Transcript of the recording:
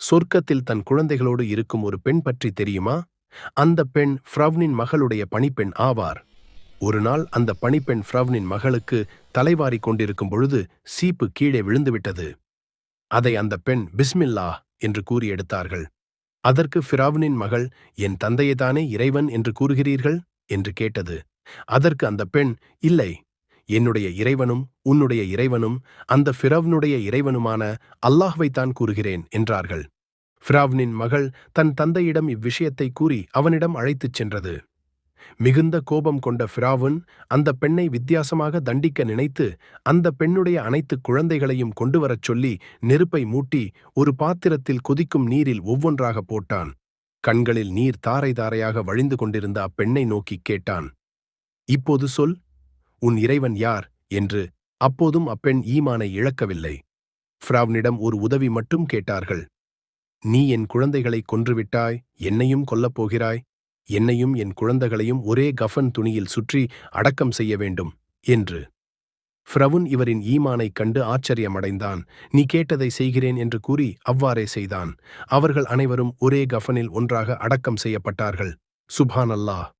சொர்க்கத்தில் தன் குழந்தைகளோடு இருக்கும் ஒரு பெண் பற்றி தெரியுமா? அந்த பெண் ஃப்ரவ்னின் மகளுடைய பணிப்பெண் ஆவார். ஒரு நாள் அந்த பணிப்பெண் ஃப்ரவ்னின் மகளுக்கு தலைவாரிக் கொண்டிருக்கும் பொழுது சீப்பு கீழே விழுந்துவிட்டது. அதை அந்த பெண் பிஸ்மில்லா என்று கூறி எடுத்தார்கள் அதற்கு ஃபிராவ்னின் மகள் என் தந்தையைதானே இறைவன் என்று கூறுகிறீர்கள்? என்று கேட்டது. அதற்கு அந்த பெண் இல்லை என்னுடைய இறைவனும் உன்னுடைய இறைவனும் அந்த ஃபிரவ்னுடைய இறைவனுமான அல்லாஹ்வைத்தான் கூறுகிறேன் என்றார்கள். ஃபிராவ்னின் மகள் தன் தந்தையிடம் இவ்விஷயத்தை கூறி அவனிடம் அழைத்துச் சென்றது. மிகுந்த கோபம் கொண்ட ஃபிராவுன் அந்த பெண்ணை வித்தியாசமாக தண்டிக்க நினைத்து அந்த பெண்ணுடைய அனைத்து குழந்தைகளையும் கொண்டு வரச் சொல்லி நெருப்பை மூட்டி ஒரு பாத்திரத்தில் கொதிக்கும் நீரில் ஒவ்வொன்றாக போட்டான். கண்களில் நீர் தாரை தாரையாக வழிந்து கொண்டிருந்த அப்பெண்ணை நோக்கிக் கேட்டான். இப்போது சொல் உன் இறைவன் யார்? என்று அப்போதும் அப்பெண் ஈமானை இழக்கவில்லை. ஃப்ராவ்னிடம் ஒரு உதவி மட்டும் கேட்டார்கள். நீ என் குழந்தைகளை கொன்றுவிட்டாய் என்னையும் கொல்லப் போகிறாய் என்னையும் என் குழந்தைகளையும் ஒரே கஃபன் துணியில் சுற்றி அடக்கம் செய்ய வேண்டும் என்று. ஃப்ரவுன் இவரின் ஈமானைக் கண்டு ஆச்சரியமடைந்தான். நீ கேட்டதை செய்கிறேன் என்று கூறி அவ்வாறே செய்தான். அவர்கள் அனைவரும் ஒரே கஃபனில் ஒன்றாக அடக்கம் செய்யப்பட்டார்கள். சுபான் அல்லாஹ்